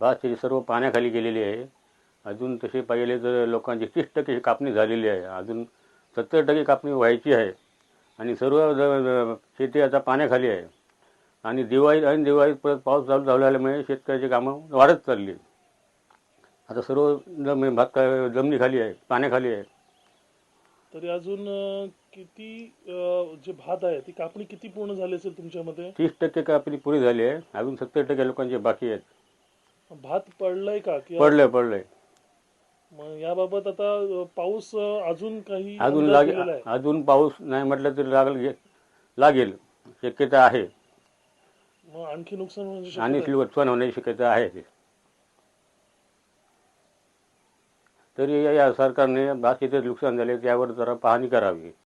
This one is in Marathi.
भात शेती सर्व पाण्याखाली गेलेली आहे. अजून तसे पाहिले तर लोकांची तीस टक्के कापणी झालेली आहे. अजून सत्तर टक्के कापणी व्हायची आहे. आणि सर्व शेती आता पाण्याखाली आहे. आणि दिवाळी आणि दिवाळीत परत पाऊस चालू झाल्यामुळे शेतकऱ्याची कामं वाढत चालली. आता सर्व जम भात जमिनीखाली आहे पाण्याखाली आहे. तरी अजून किती जे भात आहे ती कापणी किती पूर्ण झाली असेल तुमच्या मते? तीस टक्के कापणी पुरी झाली आहे. अजून सत्तर टक्के लोकांचे बाकी आहेत. भात पडलाय का? किंवा पडलंय पडलंय. मग याबाबत आता पाऊस अजून काही अजून अंदाज लागे दिलेला आहे? अजून पाऊस नाही म्हटलं तरी लागल लागेल. शक्यता आहे. मग आणखी नुकसान होण्याची शक्यता आणि आहे? नुकसान होण्याची शक्यता आहे. तरी या- या सरकारने भात शेतीत नुकसान झाले त्यावर जरा पाहणी करावी.